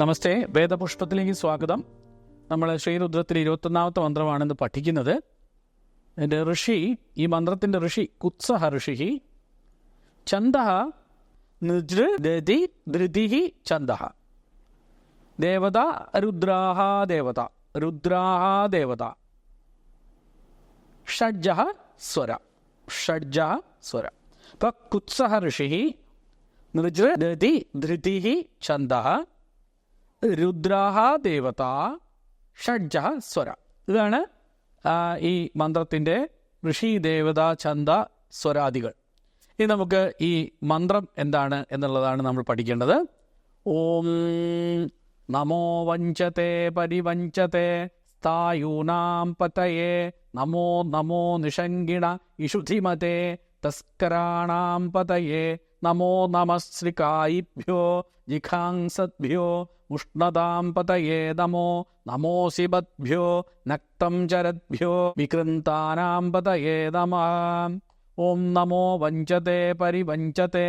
നമസ്തേ വേദപുഷ്പത്തിലേക്ക് സ്വാഗതം. നമ്മൾ ശ്രീരുദ്രത്തിൽ ഇരുപത്തൊന്നാമത്തെ മന്ത്രമാണ് ഇന്ന് പഠിക്കുന്നത്. എന്റെ ഋഷി ഈ മന്ത്രത്തിന്റെ ഋഷി കുത്സഹ ഋഷി ചന്ദ നിജൃതി ധൃതി ചന്ദഹ ദേവത രുദ്രാഹ ദേവത രുദ്രാഹ ദേവത. ഷഡ്ജ സ്വര ഷഡ്ജ സ്വര. ഇപ്പം കുത്സഹ ഋഷി നൃജൃതി ധൃതി ഛന്ദ രുദ്രാഹ ദേവത ഷഡ്ജ സ്വര. ഇതാണ് ഈ മന്ത്രത്തിന്റെ ഋഷി ദേവത ചന്ത സ്വരാദികൾ. ഇനി നമുക്ക് ഈ മന്ത്രം എന്താണ് എന്നുള്ളതാണ് നമ്മൾ പഠിക്കേണ്ടത്. ഓം നമോ വഞ്ചത്തെ പരിവഞ്ചത്തെ സ്ഥായൂനാം പതയേ നമോ നമോ നിഷങ്കിണ ഇഷുധിമതേ തസ്കരാണാം പതയേ നമോ നമസ്രികായിഭ്യോ ജിഖാംസദ്ഭ്യോ ഉഷ്ണതാം പതയേ നമോ നമോസിബദ്ഭ്യോ നക്തം ചരദ്ഭ്യോ വികൃന്താനാമ്പതയേ നമ ഓം നമോ വഞ്ചത്തെ പരിവഞ്ചത്തെ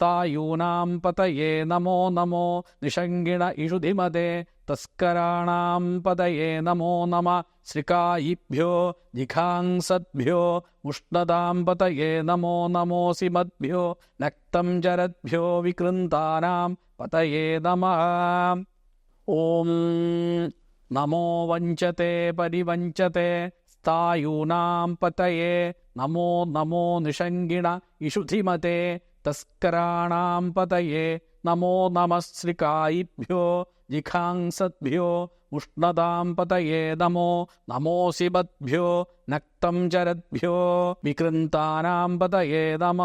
സ്ഥായൂനാം പതയേ നമോ നമോ നിഷങ്കിണ ഇഷുധിമതേ തസ്കരാണാം പതയേ നമോ നമ ശ്രികായിഭ്യോ ജിഘാംസദ്ഭ്യോ ഉഷ്ണതാം പതയേ നമോ നമോസിമദ്ഭ്യോ നക്തം ചരദ്ഭ്യോ വികൃന്താനാം പതയേ നമ ഓം നമോ വഞ്ചത്തെ പരിവഞ്ചത്തെ സ്ഥായൂനാം പതയേ നമോ നമോ നിഷങ്കിണ ഇഷുധിമത്തെ തസ്കരാണാം പതയേ നമോ നമശ്രികായിഭ്യോ ജിഖാംസദ്ഭ്യോ ഉഷ്ണതാം പതയേ നമോ നമോസിബദ്ഭ്യോ നക്തം ചരദ്ഭ്യോ വികൃന്താനാം പതയേ നമ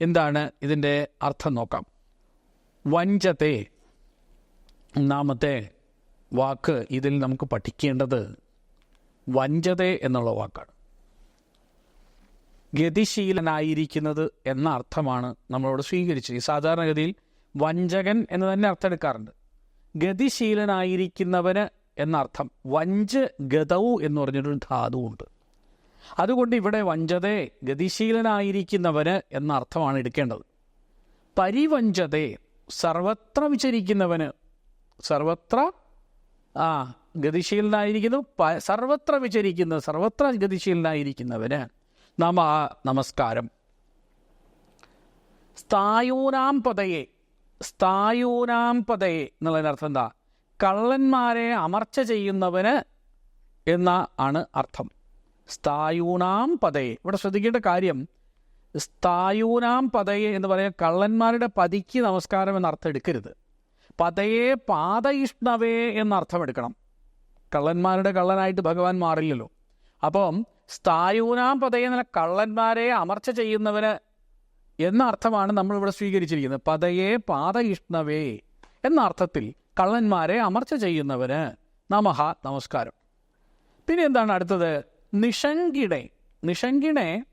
എന്താണ് ഇതിന്റെ അർത്ഥം? നോക്കാം. വഞ്ചത്തെ. ഒന്നാമത്തെ വാക്ക് ഇതിൽ നമുക്ക് പഠിക്കേണ്ടത് വഞ്ചത എന്നുള്ള വാക്കാണ്. ഗതിശീലനായിരിക്കുന്നത് എന്ന അർത്ഥമാണ് നമ്മളോട് സ്വീകരിച്ചത്. സാധാരണഗതിയിൽ വഞ്ചകൻ എന്ന് തന്നെ അർത്ഥം എടുക്കാറുണ്ട് ഗതിശീലനായിരിക്കുന്നവന് എന്നർത്ഥം വഞ്ച് ഗതവു എന്ന് പറഞ്ഞൊരു ധാതുവുണ്ട്. അതുകൊണ്ട് ഇവിടെ വഞ്ചതെ ഗതിശീലനായിരിക്കുന്നവന് എന്ന അർത്ഥമാണ് എടുക്കേണ്ടത്. പരിവഞ്ചതെ സർവത്ര വിചരിക്കുന്നവന് സർവത്ര ആ ഗതിശീലനായിരിക്കുന്നു സർവത്ര വിചരിക്കുന്ന സർവത്ര ഗതിശീലനായിരിക്കുന്നവന് നമ നമസ്കാരം. സ്ഥായൂനാം പതയെ സ്ഥായൂനാം പതയെ എന്നുള്ളതിനർത്ഥം എന്താ? കള്ളന്മാരെ അമർച്ച ചെയ്യുന്നവന് എന്ന ആണ് അർത്ഥം. സ്ഥായൂണാം പതയെ ഇവിടെ ശ്രദ്ധിക്കേണ്ട കാര്യം സ്ഥായൂനാം പതയെ എന്ന് പറയാൻ കള്ളന്മാരുടെ പതിക്ക് നമസ്കാരം എന്ന അർത്ഥം എടുക്കരുത്. പതയെ പാതയിഷ്ണവേ എന്ന അർത്ഥം എടുക്കണം. കള്ളന്മാരുടെ കള്ളനായിട്ട് ഭഗവാൻ മാറില്ലല്ലോ. അപ്പം സ്ഥായൂനാം പതയെ എന്ന കള്ളന്മാരെ അമർച്ച ചെയ്യുന്നവന് എന്ന അർത്ഥമാണ് നമ്മളിവിടെ സ്വീകരിച്ചിരിക്കുന്നത്. പതയെ പാതയിഷ്ണവേ എന്ന അർത്ഥത്തിൽ കള്ളന്മാരെ അമർച്ച ചെയ്യുന്നവന് നമഹ നമസ്കാരം. പിന്നെ എന്താണ് അടുത്തത്? നിഷങ്കിണെ നിഷങ്കിണെ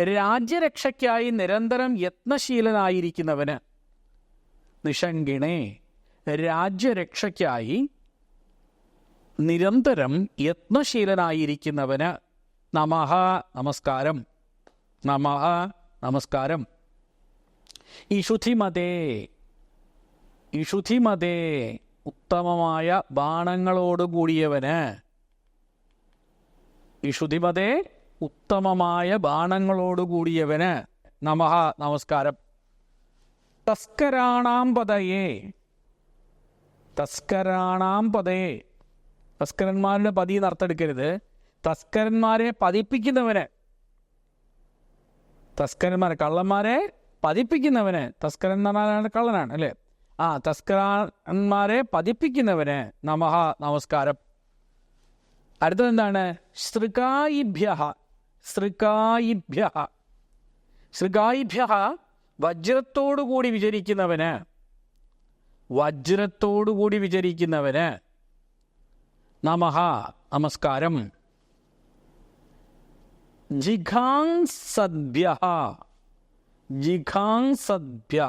രാജ്യരക്ഷയ്ക്കായി നിരന്തരം യത്നശീലനായിരിക്കുന്നവന് നിഷങ്കിണേ രാജ്യരക്ഷയ്ക്കായി നിരന്തരം യത്നശീലനായിരിക്കുന്നവന് നമഹ നമസ്കാരം. നമഹ നമസ്കാരം. ഇഷുധിമതേ ഇഷുധിമതേ ഉത്തമമായ ബാണങ്ങളോടുകൂടിയവന്. ഇഷുധിമതേ ഉത്തമമായ ബാണങ്ങളോടുകൂടിയവന് നമഹ നമസ്കാരം. തസ്കരാണാം പതയേ തസ്കരാണാം പതയേ തസ്കരന്മാരുടെ പതി നർത്തെടുക്കരുത് തസ്കരന്മാരെ പതിപ്പിക്കുന്നവന്. തസ്കരന്മാരെ കള്ളന്മാരെ പതിപ്പിക്കുന്നവന്. തസ്കരൻ എന്ന് പറഞ്ഞാൽ കള്ളനാണ് അല്ലേ? ആ തസ്കരന്മാരെ പതിപ്പിക്കുന്നവന് നമഹ നമസ്കാരം. അടുത്തത് എന്താണ്? ശൃഗായിഭ്യ ശൃഗായിഭ്യ വജ്രത്തോടുകൂടി വിചരിക്കുന്നവന്. വജ്രത്തോടുകൂടി വിചരിക്കുന്നവന്. നമഹ നമസ്കാരം. ജിഘാംസദ്ഭ്യ. ജിഘാംസദ്ഭ്യ.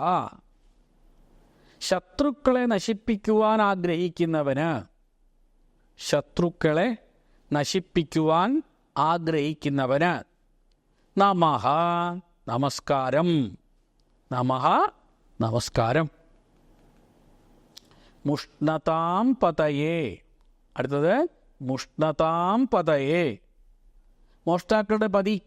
ശത്രുക്കളെ നശിപ്പിക്കുവാൻ ആഗ്രഹിക്കുന്നവന്. ശത്രുക്കളെ നശിപ്പിക്കുവാൻ ആഗ്രഹിക്കുന്നവന് നമഹ നമസ്കാരം. നമഹ നമസ്കാരം. മുഷ്ണതാം പതയേ. അടുത്തത് മുഷ്ണതാം പതയേ. മോഷ്ടാക്കളുടെ പതി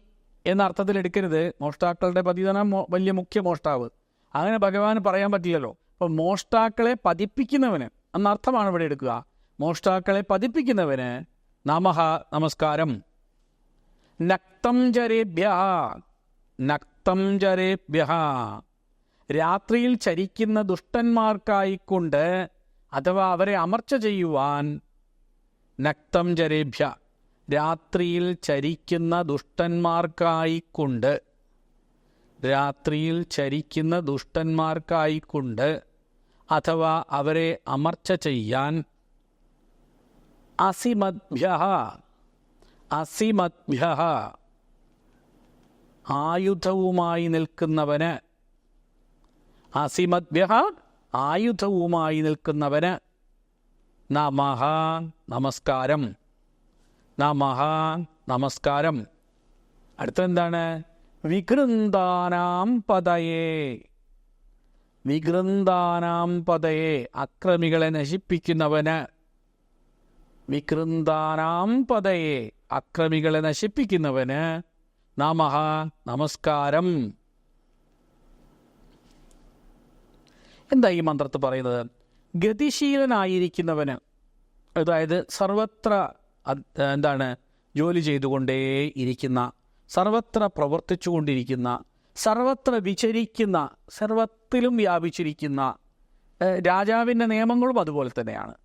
എന്ന അർത്ഥത്തിൽ എടുക്കരുത്. മോഷ്ടാക്കളുടെ പതി പറഞ്ഞാൽ വലിയ മുഖ്യ മോഷ്ടാവ്. അങ്ങനെ ഭഗവാൻ പറയാൻ പറ്റില്ലല്ലോ. അപ്പോൾ മോഷ്ടാക്കളെ പതിപ്പിക്കുന്നവന് എന്നർത്ഥമാണ് ഇവിടെ എടുക്കുക. മോഷ്ടാക്കളെ പതിപ്പിക്കുന്നവന് നമഹ നമസ്കാരം. നക്തം ജരേഭ്യ നക്തം ജരേഭ്യ രാത്രിയിൽ ചരിക്കുന്ന ദുഷ്ടന്മാർക്കായിക്കൊണ്ട് അഥവാ അവരെ അമർച്ച ചെയ്യുവാൻ നക്തം ജരേഭ്യ രാത്രിയിൽ ചരിക്കുന്ന ദുഷ്ടന്മാർക്കായിക്കൊണ്ട് രാത്രിയിൽ ചരിക്കുന്ന ദുഷ്ടന്മാർക്കായിക്കൊണ്ട് അഥവാ അവരെ അമർച്ച ചെയ്യാൻ അസിമദ്ഭ്യ അസിമദ്ഭ്യ ആയുധവുമായി നിൽക്കുന്നവന് അസിമദ്ഭ്യ ആയുധവുമായി നിൽക്കുന്നവന് നമഹ നമസ്കാരം. നമഹ നമസ്കാരം. അടുത്തെന്താണ്? വികൃന്ദാനാം പതയേ. വികൃന്ദാനാം പതയേ. അക്രമികളെ നശിപ്പിക്കുന്നവന് വികൃന്ദാനാം പതയെ. അക്രമികളെ നശിപ്പിക്കുന്നവന് നമഹ നമസ്കാരം. എന്താ ഈ മന്ത്രത്തിൽ പറയുന്നത്? ഗതിശീലനായിരിക്കുന്നവന് അതായത് സർവത്ര എന്താണ് ജോലി ചെയ്തുകൊണ്ടേ ഇരിക്കുന്ന സർവത്ര പ്രവർത്തിച്ചുകൊണ്ടിരിക്കുന്ന സർവത്ര വിചരിക്കുന്ന സർവത്തിലും വ്യാപിച്ചിരിക്കുന്ന രാജാവിന്റെ നിയമങ്ങളും അതുപോലെ തന്നെയാണ്.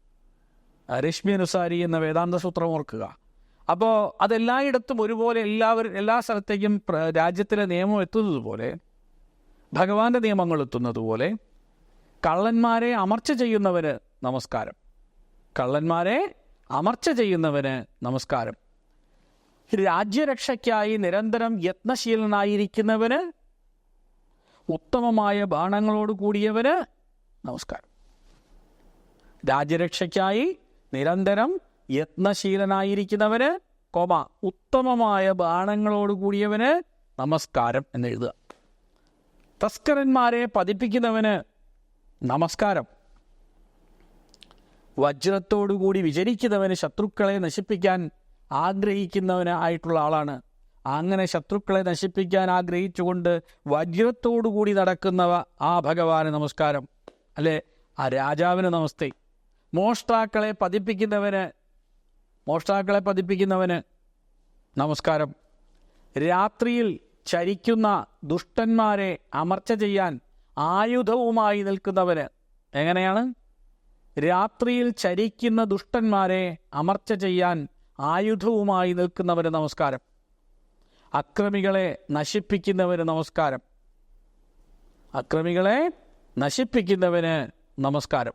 രശ്മി അനുസാരി എന്ന വേദാന്ത സൂത്രം ഓർക്കുക. അപ്പോൾ അതെല്ലായിടത്തും ഒരുപോലെ എല്ലാവരും എല്ലാ സ്ഥലത്തേക്കും രാജ്യത്തിലെ നിയമം എത്തുന്നത് പോലെ ഭഗവാന്റെ നിയമങ്ങൾ എത്തുന്നത് പോലെ കള്ളന്മാരെ അമർച്ച ചെയ്യുന്നവന് നമസ്കാരം. കള്ളന്മാരെ അമർച്ച ചെയ്യുന്നവന് നമസ്കാരം. രാജ്യരക്ഷയ്ക്കായി നിരന്തരം യത്നശീലനായിരിക്കുന്നവന് ഉത്തമമായ ബാണങ്ങളോട് കൂടിയവന് നമസ്കാരം. രാജ്യരക്ഷയ്ക്കായി നിരന്തരം യത്നശീലനായിരിക്കുന്നവന് കോമ ഉത്തമമായ ബാണങ്ങളോട് കൂടിയവന് നമസ്കാരം എന്ന് എഴുതുക. തസ്കരന്മാരെ പതിപ്പിക്കുന്നവന് നമസ്കാരം. വജ്രത്തോടുകൂടി വിചരിക്കുന്നവന് ശത്രുക്കളെ നശിപ്പിക്കാൻ ആഗ്രഹിക്കുന്നവന് ആയിട്ടുള്ള ആളാണ്. അങ്ങനെ ശത്രുക്കളെ നശിപ്പിക്കാൻ ആഗ്രഹിച്ചുകൊണ്ട് വജ്രത്തോടുകൂടി നടക്കുന്നവ ആ ഭഗവാന് നമസ്കാരം. അല്ലെ? ആ രാജാവിന് നമസ്തേ. മോഷ്ടാക്കളെ പതിപ്പിക്കുന്നവന് മോഷ്ടാക്കളെ പതിപ്പിക്കുന്നവന് നമസ്കാരം. രാത്രിയിൽ ചരിക്കുന്ന ദുഷ്ടന്മാരെ അമർച്ച ചെയ്യാൻ ആയുധവുമായി നിൽക്കുന്നവന് എങ്ങനെയാണ്? രാത്രിയിൽ ചരിക്കുന്ന ദുഷ്ടന്മാരെ അമർച്ച ചെയ്യാൻ ആയുധവുമായി നിൽക്കുന്നവന് നമസ്കാരം. അക്രമികളെ നശിപ്പിക്കുന്നവന് നമസ്കാരം. അക്രമികളെ നശിപ്പിക്കുന്നവന് നമസ്കാരം.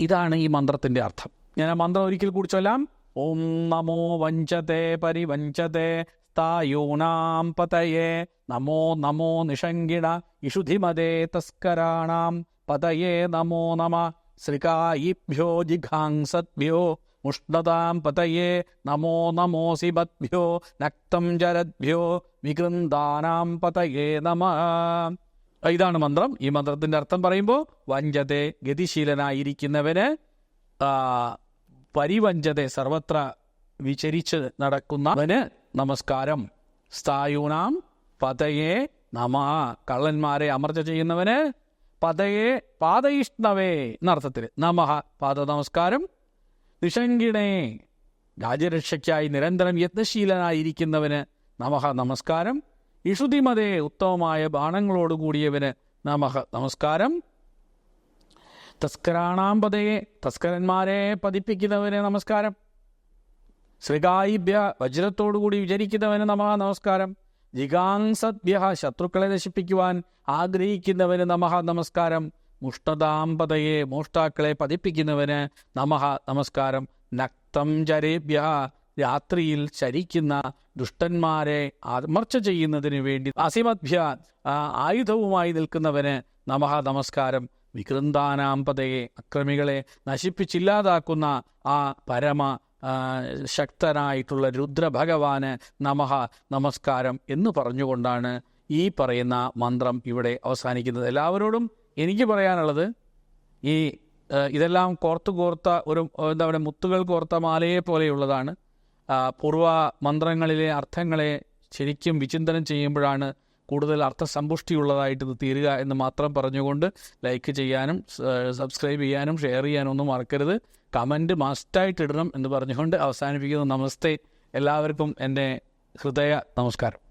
ഇതാണ് ഈ മന്ത്രത്തിന്റെ അർത്ഥം. ഞാൻ ആ മന്ത്രം ഒരിക്കൽ കൂടി ചൊല്ലാം. ഓം നമോ വഞ്ചതേ പരിവഞ്ചതേ തായൂണാം പതയേ. നമോ നമോ നിഷങ്കിണ ഇഷുധിമതേ തസ്കരാണാം. പതയേ നമോ നമ ശ്രീകായിഭ്യോ ജിഘാംസദ്ഭ്യോ. ഉഷ്ണതാം പതയേ നമോ നമോസി ബദ്ഭ്യോ നക്തം ജരദ്ഭ്യോ വികൃന്ദാനാം പതയേ നമ. ഇതാണ് മന്ത്രം. ഈ മന്ത്രത്തിന്റെ അർത്ഥം പറയുമ്പോൾ വഞ്ചതെ ഗതിശീലനായിരിക്കുന്നവന് പരിവഞ്ചതെ സർവത്ര വിചരിച്ച് നടക്കുന്നവന് നമസ്കാരം. സ്ഥായൂണാം പതയെ നമ. കള്ളന്മാരെ അമർച്ച ചെയ്യുന്നവന് പതയെ പാതയിഷ്ണവേ എന്നർത്ഥത്തിൽ. നമഹ പാദ നമസ്കാരം. നിഷങ്കിണേ രാജ്യരക്ഷയ്ക്കായി നിരന്തരം യത്നശീലനായിരിക്കുന്നവന് നമഹ നമസ്കാരം. ഇഷുതിമതേ ഉത്തമമായ ബാണങ്ങളോടുകൂടിയവന് നമഹ നമഃ നമസ്കാരം തസ്കരാണാമ്പതയെ തസ്കരന്മാരെ പതിപ്പിക്കുന്നവന് നമസ്കാരം. ശ്രീകായിഭ്യ വജ്രത്തോടുകൂടി വിചരിക്കുന്നവന് നമ നമസ്കാരം. ജിഗാംസദ്ഭ്യ ശത്രുക്കളെ നശിപ്പിക്കുവാൻ ആഗ്രഹിക്കുന്നവന് നമഹ നമസ്കാരം. മുഷ്ടതാമ്പതയെ മോഷ്ടാക്കളെ പതിപ്പിക്കുന്നവന് നമഹ നമസ്കാരം. നക്തം ജരേഭ്യ രാത്രിയിൽ ചരിക്കുന്ന ദുഷ്ടന്മാരെ അമർച്ച ചെയ്യുന്നതിന് വേണ്ടി അസിമദ്ഭ്യ ആയുധവുമായി നിൽക്കുന്നവന് നമഹ നമസ്കാരം. വികൃന്ദാനാമ്പതയെ അക്രമികളെ നശിപ്പിച്ചില്ലാതാക്കുന്ന ആ പരമ ശക്തനായിട്ടുള്ള രുദ്രഭഗവാന് നമഹ നമസ്കാരം എന്ന് പറഞ്ഞുകൊണ്ടാണ് ഈ പറയുന്ന മന്ത്രം ഇവിടെ അവസാനിക്കുന്നത്. എല്ലാവരോടും എനിക്ക് പറയാനുള്ളത് ഈ ഇതെല്ലാം കോർത്ത് കോർത്ത ഒരു എന്താ പറയുക മുത്തുകൾ കോർത്ത മാലയെ പോലെയുള്ളതാണ്. പൂർവ മന്ത്രങ്ങളിലെ അർത്ഥങ്ങളെ ശരിക്കും വിചിന്തനം ചെയ്യുമ്പോഴാണ് കൂടുതൽ അർത്ഥസമ്പുഷ്ടിയുള്ളതായിട്ട് ഇത് തീരുക എന്ന് മാത്രം പറഞ്ഞുകൊണ്ട് ലൈക്ക് ചെയ്യാനും സബ്സ്ക്രൈബ് ചെയ്യാനും ഷെയർ ചെയ്യാനും ഒന്നും മറക്കരുത്. കമന്റ് മസ്റ്റായിട്ട് ഇടണം എന്ന് പറഞ്ഞുകൊണ്ട് അവസാനിപ്പിക്കുന്നു. നമസ്തേ. എല്ലാവർക്കും എന്റെ ഹൃദയ നമസ്കാരം.